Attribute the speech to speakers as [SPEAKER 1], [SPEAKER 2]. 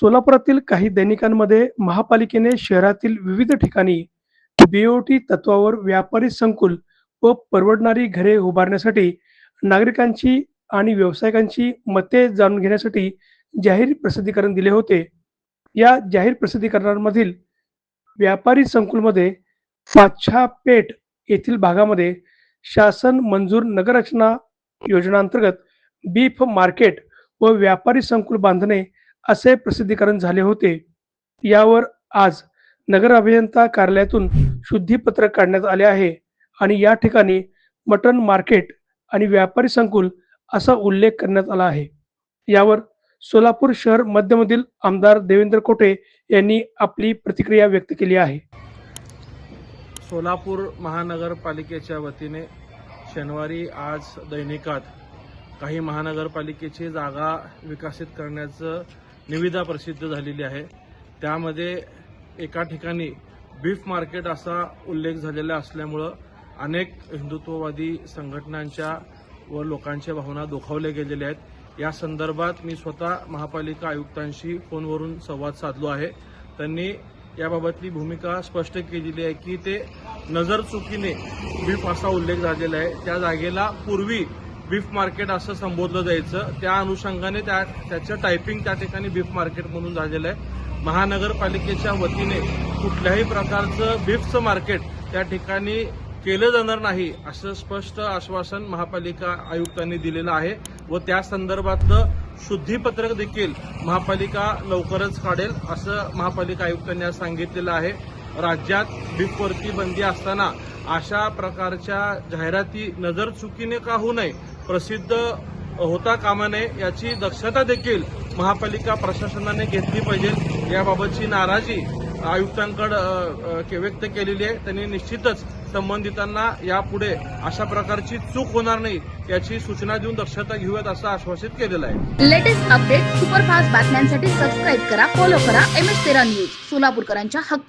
[SPEAKER 1] सोलापुरातील काही दैनिकांमध्ये महापालिकेने शहरातील विविध ठिकाणी बीओटी तत्वावर व्यापारी संकुल व परवडणारी घरे उभारण्यासाठी नागरिकांची आणि व्यावसायिकांची मते जाणून घेण्यासाठी जाहीर प्रसिद्धीकरण दिले होते. या जाहीर प्रसिद्धीकरणांमधील व्यापारी संकुलमध्ये पाच्छा पेठ येथील भागामध्ये शासन मंजूर नगररचना योजनांतर्गत बीफ मार्केट व व्यापारी संकुल बांधणे असे प्रसिद्धीकरण झाले होते. यावर आज नगर अभियंता कार्यालयातून शुद्धीपत्रक काढण्यात आले आहे आणि या ठिकाणी मटन मार्केट आणि व्यापारी संकुल असा उल्लेख करण्यात आला आहे. यावर सोलापूर शहर मध्यमधील आमदार देवेंद्र कोटे यांनी आपली प्रतिक्रिया व्यक्त केली आहे.
[SPEAKER 2] सोलापूर महानगरपालिकेच्या वतीने शनिवारी आज दैनिकात काही महानगरपालिकेची जागा विकसित करण्याचं निविदा प्रसिद्ध झालेली आहे. त्यामध्ये एका ठिकाणी बीफ मार्केट असा उल्लेख झालेला असल्यामुळं अनेक हिंदुत्ववादी संघटनांच्या व लोकांच्या भावना दुखावल्या गेलेल्या आहेत. या संदर्भात मी स्वतः महापालिका आयुक्तांशी फोनवरून संवाद साधलो आहे. त्यांनी याबाबतली भूमिका स्पष्ट केलेली आहे की ते नजर चुकीने बीफ असा उल्लेख झालेला आहे. त्या जागेला पूर्वी बीफ मार्केट असं संबोधलं जायचं. त्या अनुषंगाने त्या त्याचं टायपिंग त्या ठिकाणी बीफ मार्केट म्हणून झालेलं आहे. महानगरपालिकेच्या वतीने कुठल्याही प्रकारचं बीफचं मार्केट त्या ठिकाणी केलं जाणार नाही असं स्पष्ट आश्वासन महापालिका आयुक्तांनी दिलेलं आहे व त्या संदर्भातलं शुद्धीपत्रक देखील महापालिका लवकरच काढेल असं महापालिका आयुक्तांनी आज सांगितलेलं आहे. राज्यात बीफवरती बंदी असताना अशा प्रकारच्या जाहिराती नजर चुकीने का होऊ नये प्रसिद्ध होता कामा नये याची दक्षता देखील महापालिका प्रशासनाने घेतली पाहिजे. याबाबतची नाराजी आयुक्तांकडे व्यक्त केलेली आहे. त्यांनी निश्चितच संबंधितांना यापुढे अशा प्रकारची चूक होणार नाही याची सूचना देऊन दक्षता घेऊयात असं आश्वासित केलेलं आहे.
[SPEAKER 3] लेटेस्ट अपडेट सुपरफास्ट बातम्यांसाठी सबस्क्राईब करा फॉलो करा एम एस तेरा न्यूज सोलापूरकरांच्या हक्का